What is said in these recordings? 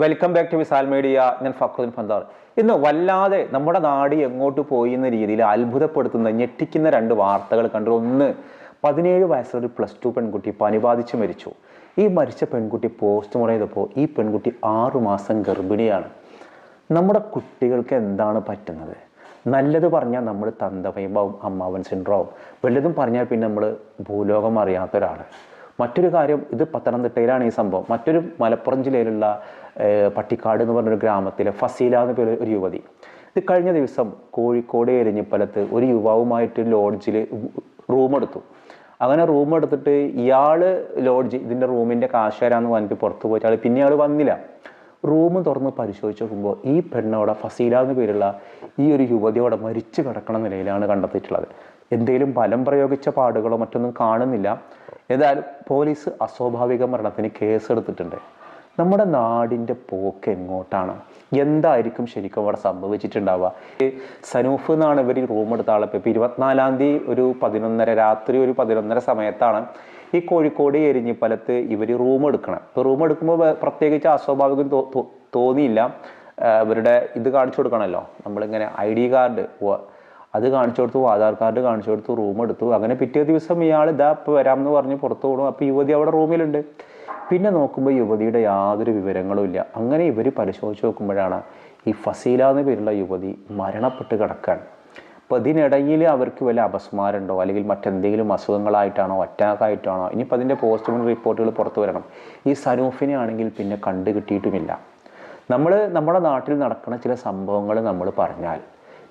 Welcome back to Visal media ഞാൻ ഫക്രുദ്ദീൻ ഫന്താർ ഇന്ന് വല്ലാതെ നമ്മുടെ നാട് എങ്ങോട്ട് പോയി എന്ന രീതിയിൽ അത്ഭുതപ്പെടുത്തുന്ന ഞെട്ടിക്കുന്ന രണ്ട് വാർത്തകൾ കണ്ടു. ഒന്ന് പതിനേഴ് വയസ്സുള്ള പ്ലസ് ടു പെൺകുട്ടി പനി ബാധിച്ച് മരിച്ചു. ഈ മരിച്ച പെൺകുട്ടി പോസ്റ്റ്മോർട്ടം ചെയ്തപ്പോൾ ഈ പെൺകുട്ടി ആറു മാസം ഗർഭിണിയാണ്. നമ്മുടെ കുട്ടികൾക്ക് എന്താണ് പറ്റുന്നത്? നല്ലത് പറഞ്ഞാൽ നമ്മൾ തന്തവൈഭാവും അമ്മാവൻ സിൻഡ്രോം വലുതും പറഞ്ഞാൽ പിന്നെ നമ്മൾ ഭൂലോകം അറിയാത്ത ഒരാൾ മറ്റൊരു കാര്യം ഇത് പത്തനംതിട്ടയിലാണ് ഈ സംഭവം. മറ്റൊരു മലപ്പുറം ജില്ലയിലുള്ള പട്ടിക്കാട് എന്ന് പറഞ്ഞൊരു ഗ്രാമത്തിലെ ഫസീല എന്ന് പേര് ഒരു യുവതി. ഇത് കഴിഞ്ഞ ദിവസം കോഴിക്കോട് എരിഞ്ഞിപ്പലത്ത് ഒരു യുവാവുമായിട്ട് ലോഡ്ജിൽ റൂമെടുത്തു അങ്ങനെ റൂം എടുത്തിട്ട് ഇയാൾ ലോഡ്ജ് ഇതിന്റെ റൂമിന്റെ കാശുകാരാന്ന് പറഞ്ഞിട്ട് പുറത്ത് പോയിട്ട് പിന്നെ ആൾ വന്നില്ല. റൂം തുറന്ന് പരിശോധിച്ച് നോക്കുമ്പോൾ ഈ പെണ്ണോടെ ഫസീല എന്ന് പേരുള്ള ഈ ഒരു യുവതിയോടെ മരിച്ചു കിടക്കണ നിലയിലാണ് കണ്ടെത്തിയിട്ടുള്ളത്. എന്തെങ്കിലും ബലം പ്രയോഗിച്ച പാടുകളോ മറ്റൊന്നും കാണുന്നില്ല. ഏതായാലും പോലീസ് അസ്വാഭാവിക മരണത്തിന് കേസെടുത്തിട്ടുണ്ട്. നമ്മുടെ നാടിന്റെ പോക്ക് എങ്ങോട്ടാണ്? എന്തായിരിക്കും ശരിക്കും അവിടെ സംഭവിച്ചിട്ടുണ്ടാവുക? സനൂഫ് എന്നാണ് ഇവർ റൂം എടുത്ത ആളെ ഇപ്പോൾ ഇരുപത്തിനാലാം തീയതി ഒരു പതിനൊന്നര രാത്രി ഒരു പതിനൊന്നര സമയത്താണ് ഈ കോഴിക്കോട് എരിഞ്ഞിപ്പലത്ത് ഇവർ റൂം എടുക്കണം. ഇപ്പോൾ റൂം എടുക്കുമ്പോൾ പ്രത്യേകിച്ച് അസ്വാഭാവികം തോന്നിയില്ല. ഇവരുടെ ഇത് കാണിച്ചു കൊടുക്കണമല്ലോ നമ്മളിങ്ങനെ ഐ ഡി കാർഡ് അത് കാണിച്ചു കൊടുത്തു ആധാർ കാർഡ് കാണിച്ചു കൊടുത്തു റൂം എടുത്തു. അങ്ങനെ പിറ്റേ ദിവസം ഇയാൾ ഇതാ ഇപ്പോൾ വരാമെന്ന് പറഞ്ഞ് പുറത്തു പോകണം അപ്പോൾ യുവതി അവിടെ റൂമിലുണ്ട്. പിന്നെ നോക്കുമ്പോൾ യുവതിയുടെ യാതൊരു വിവരങ്ങളും ഇല്ല. അങ്ങനെ ഇവർ പരിശോധിച്ച് നോക്കുമ്പോഴാണ് ഈ ഫസീല എന്ന പേരുള്ള യുവതി മരണപ്പെട്ട് കിടക്കാൻ അപ്പോൾ ഇതിനിടയിൽ അവർക്ക് വല്ല അപസ്മാരമുണ്ടോ അല്ലെങ്കിൽ മറ്റെന്തെങ്കിലും അസുഖങ്ങളായിട്ടാണോ? അറ്റാക്കായിട്ടാണോ? ഇനിയിപ്പോൾ അതിന്റെ പോസ്റ്റ്മോർട്ടം റിപ്പോർട്ടുകൾ പുറത്തു വരണം. ഈ സനൂഫിനെ ആണെങ്കിൽ പിന്നെ കണ്ടു കിട്ടിയിട്ടുമില്ല നമ്മൾ നമ്മുടെ നാട്ടിൽ നടക്കുന്ന ചില സംഭവങ്ങൾ നമ്മൾ പറഞ്ഞാൽ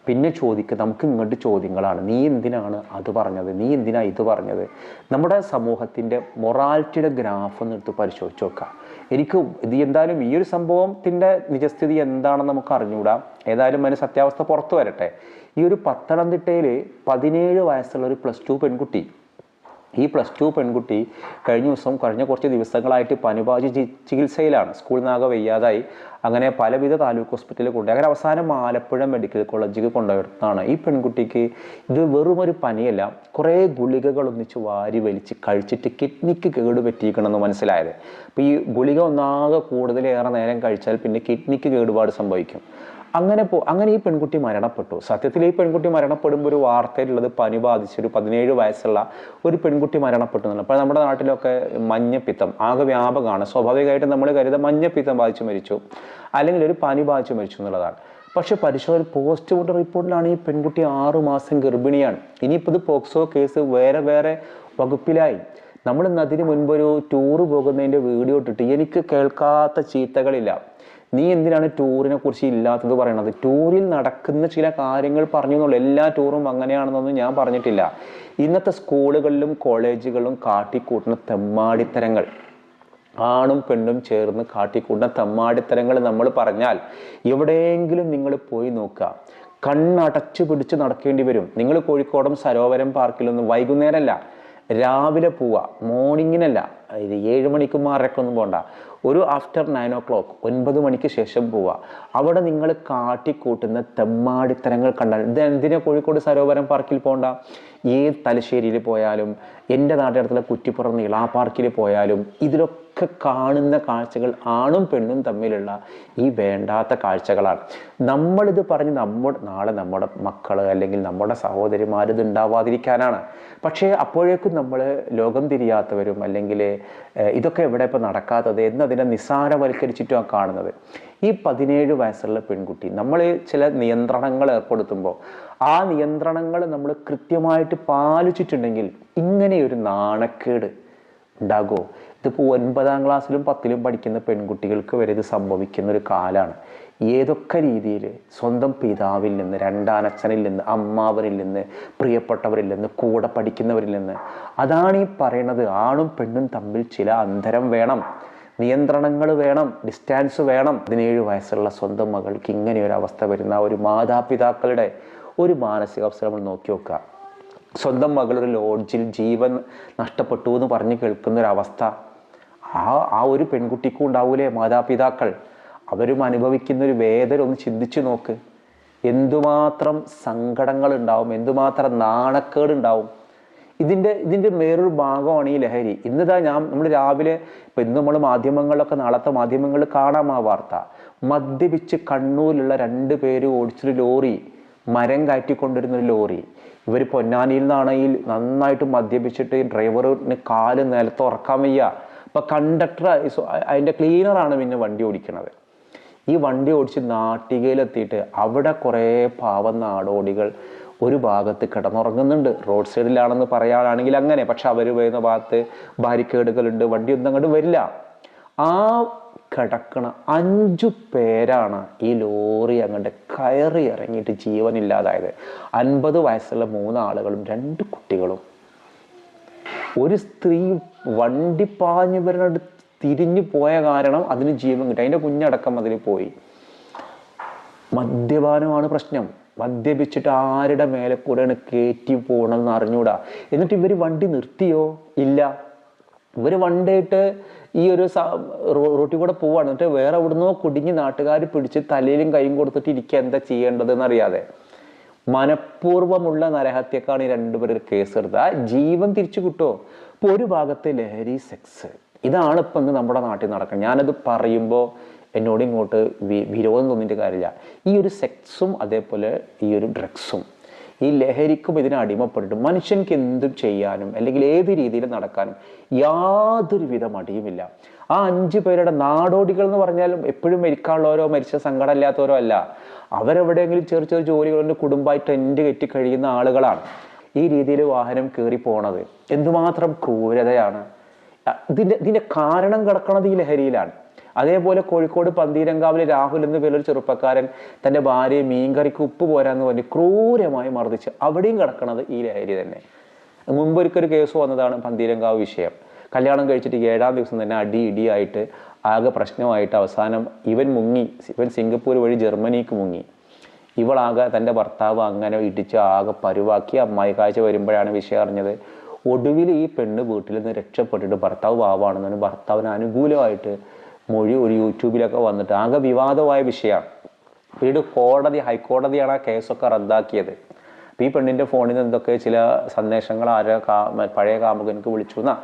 പിന്നെ ചോദിക്കുക നമുക്ക് ഇങ്ങോട്ട് ചോദ്യങ്ങളാണ്. നീ എന്തിനാണ് അത് പറഞ്ഞത്? നീ എന്തിനാ ഇത് പറഞ്ഞത്? നമ്മുടെ സമൂഹത്തിന്റെ മൊറാലിറ്റിയുടെ ഗ്രാഫ് ഒന്ന് എടുത്ത് പരിശോധിച്ച് നോക്കുക എനിക്ക് ഇത് എന്തായാലും ഈ ഒരു സംഭവത്തിന്റെ നിജസ്ഥിതി എന്താണെന്ന് നമുക്ക് അറിഞ്ഞുകൂടാ. ഏതായാലും അതിന് സത്യാവസ്ഥ പുറത്തു വരട്ടെ. ഈ ഒരു പത്തനംതിട്ടയിൽ പതിനേഴ് വയസ്സുള്ള ഒരു പ്ലസ് ടു പെൺകുട്ടി ഈ പ്ലസ് ടു പെൺകുട്ടി കഴിഞ്ഞ ദിവസം കഴിഞ്ഞ കുറച്ച് ദിവസങ്ങളായിട്ട് പനിബാധി ചികിത്സയിലാണ്. സ്കൂളിൽ നിന്നാകെ വയ്യാതായി. അങ്ങനെ പലവിധ താലൂക്ക് ഹോസ്പിറ്റലിൽ കൊണ്ടുപോയി. അങ്ങനെ അവസാനം ആലപ്പുഴ മെഡിക്കൽ കോളേജിൽ കൊണ്ടുപോയിട്ടാണ് ഈ പെൺകുട്ടിക്ക് ഇത് വെറും ഒരു പനിയല്ല കുറേ ഗുളികകൾ ഒന്നിച്ച് വാരി വലിച്ച് കഴിച്ചിട്ട് കിഡ്നിക്ക് കേട് പറ്റിയിരിക്കണമെന്ന് മനസ്സിലായത്. അപ്പോൾ ഈ ഗുളിക ഒന്നാകെ കൂടുതലേറെ നേരം കഴിച്ചാൽ പിന്നെ കിഡ്നിക്ക് കേടുപാട് സംഭവിക്കും. അങ്ങനെ പോ അങ്ങനെ ഈ പെൺകുട്ടി മരണപ്പെട്ടു. സത്യത്തിൽ ഈ പെൺകുട്ടി മരണപ്പെടുമ്പോൾ ഒരു വാർത്തയിലുള്ളത് പനി ബാധിച്ചൊരു പതിനേഴ് വയസ്സുള്ള ഒരു പെൺകുട്ടി മരണപ്പെട്ടു എന്നുള്ളത് അപ്പോൾ നമ്മുടെ നാട്ടിലൊക്കെ മഞ്ഞപ്പിത്തം ആകെ വ്യാപകമാണ്. സ്വാഭാവികമായിട്ടും നമ്മൾ കരുത മഞ്ഞപ്പിത്തം ബാധിച്ച് മരിച്ചു. അല്ലെങ്കിൽ ഒരു പനി ബാധിച്ച് മരിച്ചു എന്നുള്ളതാണ്. പക്ഷെ പരിശോധന പോസ്റ്റ്മോർട്ടം റിപ്പോർട്ടിലാണ് ഈ പെൺകുട്ടി ആറു മാസം ഗർഭിണിയാണ്. ഇനിയിപ്പോൾ ഇത് പോക്സോ കേസ് വേറെ വേറെ വകുപ്പിലായി. നമ്മൾ ഇന്ന് അതിന് ഒരു ടൂറ് പോകുന്നതിന്റെ വീഡിയോ ഇട്ടിട്ട് എനിക്ക് കേൾക്കാത്ത ചീത്തകളില്ല. നീ എന്തിനാണ് ടൂറിനെ കുറിച്ച് ഇല്ലാത്തത് പറയണത്? ടൂറിൽ നടക്കുന്ന ചില കാര്യങ്ങൾ പറഞ്ഞു എന്നുള്ളൂ എല്ലാ ടൂറും അങ്ങനെയാണെന്നൊന്നും ഞാൻ പറഞ്ഞിട്ടില്ല. ഇന്നത്തെ സ്കൂളുകളിലും കോളേജുകളിലും കാട്ടിക്കൂട്ടുന്ന തെമ്മാടിത്തരങ്ങൾ. ആണും പെണ്ണും ചേർന്ന് കാട്ടിക്കൂട്ടുന്ന തെമ്മാടിത്തരങ്ങൾ നമ്മൾ പറഞ്ഞാൽ എവിടെയെങ്കിലും നിങ്ങൾ പോയി നോക്കുക. കണ്ണടച്ചു പിടിച്ച് നടക്കേണ്ടി വരും. നിങ്ങൾ കോഴിക്കോടം സരോവരം പാർക്കിലൊന്നും വൈകുന്നേരമല്ല രാവിലെ പോവുക മോർണിങ്ങിനല്ല ഏഴ് മണിക്കും മാറൊക്കെ പോകണ്ട ഒരു ആഫ്റ്റർ നയൻ ഓ ക്ലോക്ക് ഒൻപത് മണിക്ക് ശേഷം പോവുക അവിടെ നിങ്ങൾ കാട്ടിക്കൂട്ടുന്ന തെമ്മാടിത്തരങ്ങൾ കണ്ടാൽ ഇത് എന്തിനാ കോഴിക്കോട് സരോവരം പാർക്കിൽ പോകണ്ട ഏത് തലശ്ശേരിയിൽ പോയാലും എന്റെ നാട്ടിനടുത്തുള്ള കുറ്റിപ്പുറം നീളാ പാർക്കിൽ പോയാലും ഇതിലൊക്കെ കാണുന്ന കാഴ്ചകൾ ആണും പെണ്ണും തമ്മിലുള്ള ഈ വേണ്ടാത്ത കാഴ്ചകളാണ്. നമ്മളിത് പറഞ്ഞ് നമ്മുടെ നാളെ നമ്മുടെ മക്കൾ അല്ലെങ്കിൽ നമ്മുടെ സഹോദരിമാർ ഇത് ഉണ്ടാവാതിരിക്കാനാണ്. പക്ഷേ അപ്പോഴേക്കും നമ്മൾ ലോകം തിരിയാത്തവരും അല്ലെങ്കിൽ ഇതൊക്കെ എവിടെ ഇപ്പോൾ നടക്കാത്തത് എന്നതിനെ നിസ്സാരവൽക്കരിച്ചിട്ടുമാണ് കാണുന്നത്. ഈ പതിനേഴ് വയസ്സുള്ള പെൺകുട്ടി നമ്മൾ ചില നിയന്ത്രണങ്ങൾ ഏർപ്പെടുത്തുമ്പോൾ ആ നിയന്ത്രണങ്ങൾ നമ്മൾ കൃത്യമായിട്ട് പാലിച്ചിട്ടുണ്ടെങ്കിൽ ഇങ്ങനെയൊരു നാണക്കേട് ഉണ്ടാകുമോ ഇതിപ്പോൾ ഒൻപതാം ക്ലാസ്സിലും പത്തിലും പഠിക്കുന്ന പെൺകുട്ടികൾക്ക് വരെ ഇത് സംഭവിക്കുന്ന ഒരു കാലമാണ് ഏതൊക്കെ രീതിയിൽ സ്വന്തം പിതാവിൽ നിന്ന് രണ്ടാനച്ഛനിൽ നിന്ന് അമ്മാവനിൽ നിന്ന് പ്രിയപ്പെട്ടവരിൽ നിന്ന് കൂടെ പഠിക്കുന്നവരിൽ നിന്ന് അതാണ് ഈ പറയണത്. ആണും പെണ്ണും തമ്മിൽ ചില അന്തരം വേണം. നിയന്ത്രണങ്ങൾ വേണം. ഡിസ്റ്റാൻസ് വേണം. പതിനേഴ് വയസ്സുള്ള സ്വന്തം മകൾക്ക് ഇങ്ങനെ ഒരു അവസ്ഥ വരുന്ന ഒരു മാതാപിതാക്കളുടെ ഒരു മാനസികാവസ്ഥ നമ്മൾ നോക്കി നോക്കുക. സ്വന്തം മകളൊരു ലോഡ്ജിൽ ജീവൻ നഷ്ടപ്പെട്ടു എന്ന് പറഞ്ഞ് കേൾക്കുന്ന ഒരു അവസ്ഥ ആ ആ ഒരു പെൺകുട്ടിക്കും ഉണ്ടാവൂലേ മാതാപിതാക്കൾ? അവരും അനുഭവിക്കുന്ന ഒരു വേദന ഒന്ന് ചിന്തിച്ചു നോക്ക്. എന്തുമാത്രം സങ്കടങ്ങൾ ഉണ്ടാവും എന്തുമാത്രം നാണക്കേട് ഉണ്ടാവും ഇതിന്റെ ഇതിന്റെ വേറൊരു ഭാഗമാണ് ഈ ലഹരി. ഇന്നിതാ ഞാൻ നമ്മൾ രാവിലെ ഇപ്പം ഇന്ന് നമ്മൾ മാധ്യമങ്ങളിലൊക്കെ നാളത്തെ മാധ്യമങ്ങളിൽ കാണാം ആ വാർത്ത. മദ്യപിച്ച് കണ്ണൂരിലുള്ള രണ്ട് പേര് ഓടിച്ചൊരു ലോറി മരം കാറ്റിക്കൊണ്ടിരുന്നൊരു ലോറി. ഇവർ പൊന്നാനിയിൽ നിന്നാണ് ഈ നന്നായിട്ട് മദ്യപിച്ചിട്ട് ഡ്രൈവറിന് കാൽ നിലത്ത് ഉറക്കാൻ വയ്യ. അപ്പം കണ്ടക്ടർ അതിന്റെ ക്ലീനറാണ് പിന്നെ വണ്ടി ഓടിക്കണത്. ഈ വണ്ടി ഓടിച്ച് നാട്ടികയിലെത്തിയിട്ട് അവിടെ കുറേ പാവം നാടോടികൾ ഒരു ഭാഗത്ത് കിടന്നുറങ്ങുന്നുണ്ട്. റോഡ് സൈഡിലാണെന്ന് പറയാനാണെങ്കിൽ അങ്ങനെ. പക്ഷെ അവർ വരുന്ന ഭാഗത്ത് ബാരിക്കേഡുകളുണ്ട്. വണ്ടിയൊന്നും അങ്ങോട്ട് വരില്ല. ആ കിടക്കണ അഞ്ചു പേരാണ് ഈ ലോറി അങ്ങോട്ട് കയറി ഇറങ്ങിയിട്ട് ജീവനില്ലാതായത്. അൻപത് വയസ്സുള്ള മൂന്നാളുകളും രണ്ട് കുട്ടികളും. ഒരു സ്ത്രീ വണ്ടി പാഞ്ഞു തിരിഞ്ഞു പോയ കാരണം അതിന് ജീവൻ കിട്ടി. അതിന്റെ കുഞ്ഞടക്കം അതിൽ പോയി. മദ്യപാനമാണ് പ്രശ്നം. മദ്യപിച്ചിട്ട് ആരുടെ മേലെ കൂടെയാണ് കയറ്റി പോകണമെന്ന് അറിഞ്ഞൂടാ. എന്നിട്ട് ഇവർ വണ്ടി നിർത്തിയോ? ഇല്ല. ഇവർ വണ്ടിയിട്ട് ഈ ഒരു റോട്ടിൽ കൂടെ പോവാണ്. എന്നിട്ട് വേറെ എവിടുന്നോ കുടുങ്ങി നാട്ടുകാർ പിടിച്ച് തലയിലും കൈയും കൊടുത്തിട്ട് ഇരിക്കുക എന്താ ചെയ്യേണ്ടതെന്ന് അറിയാതെ. മനഃപൂർവമുള്ള നരഹത്യക്കാണ് ഈ രണ്ടുപേരും കേസ് ആ ജീവൻ തിരിച്ചു കിട്ടുമോ ഇപ്പോൾ ഒരു ഭാഗത്തെ ലഹരി സെക്സ് ഇതാണ് ഇപ്പം ഇന്ന് നമ്മുടെ നാട്ടിൽ നടക്കുന്നത്. ഞാനത് പറയുമ്പോൾ എന്നോട് ഇങ്ങോട്ട് വിരോധം തോന്നിയിട്ട് കാര്യമില്ല. ഈ ഒരു സെക്സും അതേപോലെ ഈ ഒരു ഡ്രഗ്സും ഈ ലഹരിക്കും ഇതിനെ അടിമപ്പെട്ടിട്ട് മനുഷ്യൻക്ക് എന്തും ചെയ്യാനും അല്ലെങ്കിൽ ഏത് രീതിയിൽ നടക്കാനും യാതൊരുവിധ മടിയുമില്ല. ആ അഞ്ച് പേരുടെ നാടോടികൾ എന്ന് പറഞ്ഞാലും എപ്പോഴും മരിക്കാനുള്ളവരോ മരിച്ച സങ്കടമില്ലാത്തവരോ അല്ല. അവരെവിടെയെങ്കിലും ചെറിയ ചെറിയ ജോലികളുടെ കുടുംബമായിട്ട് ടെന്റ് കെട്ടി കഴിയുന്ന ആളുകളാണ് ഈ രീതിയിൽ വാഹനം കയറി പോണത്. എന്തുമാത്രം ക്രൂരതയാണ്. ഇതിന്റെ ഇതിന്റെ കാരണം കിടക്കുന്നത് ഈ ലഹരിയിലാണ്. അതേപോലെ കോഴിക്കോട് പന്തീരങ്കാവിലെ രാഹുൽ എന്ന പേരൊരു ചെറുപ്പക്കാരൻ തന്റെ ഭാര്യയെ മീൻകറിക്ക് ഉപ്പ് പോരാന്ന് പറഞ്ഞ് ക്രൂരമായി മർദ്ദിച്ച് അവിടെയും കിടക്കുന്നത് ഈ ലഹരി തന്നെ. മുമ്പൊരിക്കൊരു കേസ് വന്നതാണ് പന്തീരങ്കാവ് വിഷയം. കല്യാണം കഴിച്ചിട്ട് ഏഴാം ദിവസം തന്നെ അടി ഇടിയായിട്ട് ആകെ പ്രശ്നമായിട്ട് അവസാനം ഇവൻ മുങ്ങി. ഇവൻ സിംഗപ്പൂർ വഴി ജർമ്മനിക്ക് മുങ്ങി. ഇവളാകെ തന്റെ ഭർത്താവ് അങ്ങനെ ഇടിച്ച് ആകെ പരുവാക്കി. അമ്മായി കാഴ്ച വരുമ്പോഴാണ് വിഷയം അറിഞ്ഞത്. ഒടുവിൽ ഈ പെണ്ണ് വീട്ടിൽ നിന്ന് രക്ഷപ്പെട്ടിട്ട് ഭർത്താവ് പാവാണെന്നാണ് ഭർത്താവിന് അനുകൂലമായിട്ട് മൊഴി ഒരു യൂട്യൂബിലൊക്കെ വന്നിട്ട് ആകെ വിവാദമായ വിഷയമാണ് പിന്നീട് കോടതി ഹൈക്കോടതിയാണ് ആ കേസൊക്കെ റദ്ദാക്കിയത്. അപ്പം ഈ പെണ്ണിന്റെ ഫോണിൽ നിന്ന് എന്തൊക്കെ ചില സന്ദേശങ്ങൾ ആരോ കാ പഴയ കാമുകനക്ക് വിളിച്ചു എന്നാ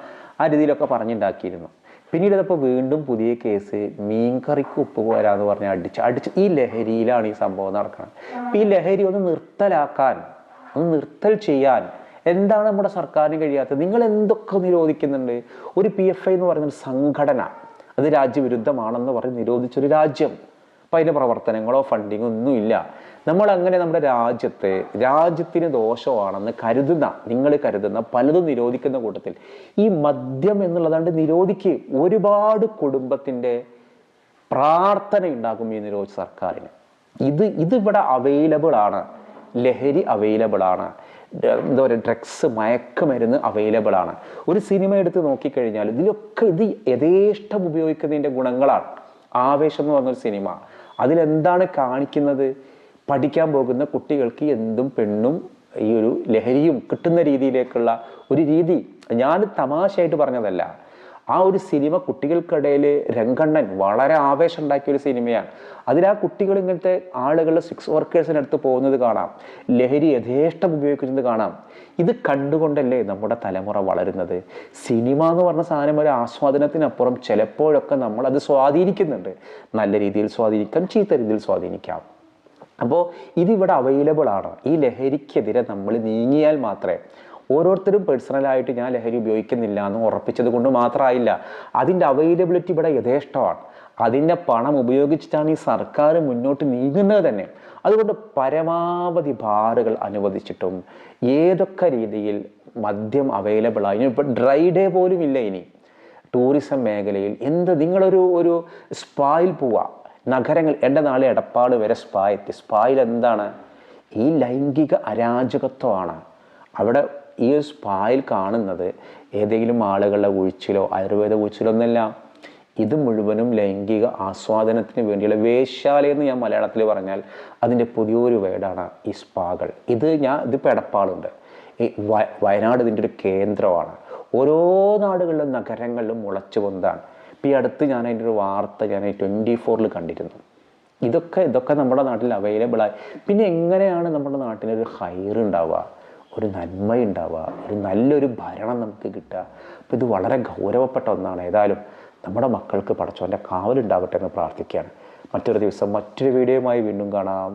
ആ രീതിയിലൊക്കെ പറഞ്ഞുണ്ടാക്കിയിരുന്നു. പിന്നീട് അതപ്പോൾ വീണ്ടും പുതിയ കേസ് മീൻകറിക്ക് ഉപ്പ് പോരാന്ന് പറഞ്ഞ് അടിച്ച് അടിച്ച് ഈ ലഹരിയിലാണ് ഈ സംഭവം നടക്കുന്നത് അപ്പം ഈ ലഹരി ഒന്ന് നിർത്തലാക്കാൻ ഒന്ന് നിർത്തൽ ചെയ്യാൻ എന്താണ് നമ്മുടെ സർക്കാരിന് കഴിയാത്തത്? നിങ്ങൾ എന്തൊക്കെ നിരോധിക്കുന്നുണ്ട്? ഒരു പി എഫ് ഐ എന്ന് പറയുന്ന സംഘടന അത് രാജ്യവിരുദ്ധമാണെന്ന് പറഞ്ഞ് നിരോധിച്ചൊരു രാജ്യം. അപ്പം അതിന്റെ പ്രവർത്തനങ്ങളോ ഫണ്ടിങ്ങോ ഒന്നുമില്ല നമ്മൾ അങ്ങനെ നമ്മുടെ രാജ്യത്തെ രാജ്യത്തിന് ദോഷമാണെന്ന് കരുതുന്ന നിങ്ങൾ കരുതുന്ന പലതും നിരോധിക്കുന്ന കൂട്ടത്തിൽ ഈ മദ്യം എന്നുള്ളതാണ്ട് നിരോധിക്ക്. ഒരുപാട് കുടുംബത്തിന്റെ പ്രാർത്ഥന ഉണ്ടാക്കും ഈ നിരോധിച്ച സർക്കാരിന്. ഇത് ഇതിവിടെ അവൈലബിൾ ആണ്. ലഹരി അവൈലബിൾ ആണ്. എന്താ പറയുക ഡ്രഗ്സ് മയക്കുമരുന്ന് അവൈലബിൾ ആണ്. ഒരു സിനിമ എടുത്ത് നോക്കിക്കഴിഞ്ഞാൽ ഇതിലൊക്കെ ഇത് യഥേഷ്ടം ഉപയോഗിക്കുന്നതിന്റെ ഗുണങ്ങളാണ്. ആവേശം എന്ന് പറഞ്ഞൊരു സിനിമ അതിലെന്താണ് കാണിക്കുന്നത്? പഠിക്കാൻ പോകുന്ന കുട്ടികൾക്ക് എന്തും പെണ്ണും ഈ ഒരു ലഹരിയും കിട്ടുന്ന രീതിയിലേക്കുള്ള ഒരു രീതി. ഞാൻ തമാശയായിട്ട് പറഞ്ഞതല്ല. ആ ഒരു സിനിമ കുട്ടികൾക്കിടയിൽ രംഗണ്ണൻ വളരെ ആവേശം ഉണ്ടാക്കിയ ഒരു സിനിമയാണ്. അതിൽ ആ കുട്ടികൾ ഇങ്ങനത്തെ ആളുകൾ സിക്സ് വർക്കേഴ്സിനടുത്ത് പോകുന്നത് കാണാം. ലഹരി യഥേഷ്ടം ഉപയോഗിക്കുന്നത് കാണാം. ഇത് കണ്ടുകൊണ്ടല്ലേ നമ്മുടെ തലമുറ വളരുന്നത്? സിനിമ എന്ന് പറഞ്ഞ സാധനം ഒരു ആസ്വാദനത്തിനപ്പുറം ചിലപ്പോഴൊക്കെ നമ്മൾ അത് സ്വാധീനിക്കുന്നുണ്ട്. നല്ല രീതിയിൽ സ്വാധീനിക്കാം ചീത്ത രീതിയിൽ സ്വാധീനിക്കാം. അപ്പോൾ ഇതിവിടെ അവൈലബിൾ ആണ്. ഈ ലഹരിക്കെതിരെ നമ്മൾ നീങ്ങിയാൽ മാത്രമേ ഓരോരുത്തരും പേഴ്സണലായിട്ട് ഞാൻ ലഹരി ഉപയോഗിക്കുന്നില്ല എന്ന് ഉറപ്പിച്ചത് കൊണ്ട് മാത്രമായില്ല. അതിന്റെ അവൈലബിലിറ്റി ഇവിടെ യഥേഷ്ടമാണ്. അതിന്റെ പണം ഉപയോഗിച്ചിട്ടാണ് ഈ സർക്കാർ മുന്നോട്ട് നീങ്ങുന്നത് തന്നെ. അതുകൊണ്ട് പരമാവധി ബാറുകൾ അനുവദിച്ചിട്ടും ഏതൊക്കെ രീതിയിൽ മദ്യം അവൈലബിൾ ആയി. ഇപ്പം ഡ്രൈ ഡേ പോലും ഇല്ല ഇനി. ടൂറിസം മേഖലയിൽ എന്ത് നിങ്ങളൊരു ഒരു സ്പായിൽ പോവുക നഗരങ്ങൾ എന്റെ നാളെ എടപ്പാട് വരെ സ്പാ സ്പായിൽ എന്താണ്? ഈ ലൈംഗിക അരാജകത്വമാണ്. അവിടെ ഈ ഒരു സ്പായിൽ കാണുന്നത് ഏതെങ്കിലും ആളുകളുടെ ഉഴിച്ചിലോ ആയുർവേദ ഉഴിച്ചിലോ ഒന്നല്ല ഇത് മുഴുവനും ലൈംഗിക ആസ്വാദനത്തിന് വേണ്ടിയുള്ള വേശ്യാലയം എന്ന് ഞാൻ മലയാളത്തിൽ പറഞ്ഞാൽ അതിന്റെ പുതിയൊരു വേർഡാണ് ഈ സ്പാകൾ. ഇത് ഞാൻ ഇത് പെടപ്പാളുണ്ട്. ഈ വയനാട് ഇതിന്റെ ഒരു കേന്ദ്രമാണ്. ഓരോ നാടുകളിലും നഗരങ്ങളിലും മുളച്ചു പൊന്താണ്. ഇപ്പം ഈ അടുത്ത് ഞാൻ അതിന്റെ ഒരു വാർത്ത ഞാൻ ട്വന്റി ഫോറിൽ കണ്ടിരുന്നു. ഇതൊക്കെ ഇതൊക്കെ നമ്മുടെ നാട്ടിൽ അവൈലബിളായി പിന്നെ എങ്ങനെയാണ് നമ്മുടെ നാട്ടിലൊരു ഹൈർ ഉണ്ടാവുക ഒരു നന്മയുണ്ടാവുക ഒരു നല്ലൊരു ഭരണം നമുക്ക് കിട്ടുക. അപ്പോൾ ഇത് വളരെ ഗൗരവപ്പെട്ട ഒന്നാണ്. ഏതായാലും നമ്മുടെ മക്കൾക്ക് പടച്ചോന്റെ കാവലുണ്ടാവട്ടെ എന്ന് പ്രാർത്ഥിക്കുകയാണ്. മറ്റൊരു ദിവസം മറ്റൊരു വീഡിയോയുമായി വീണ്ടും കാണാം.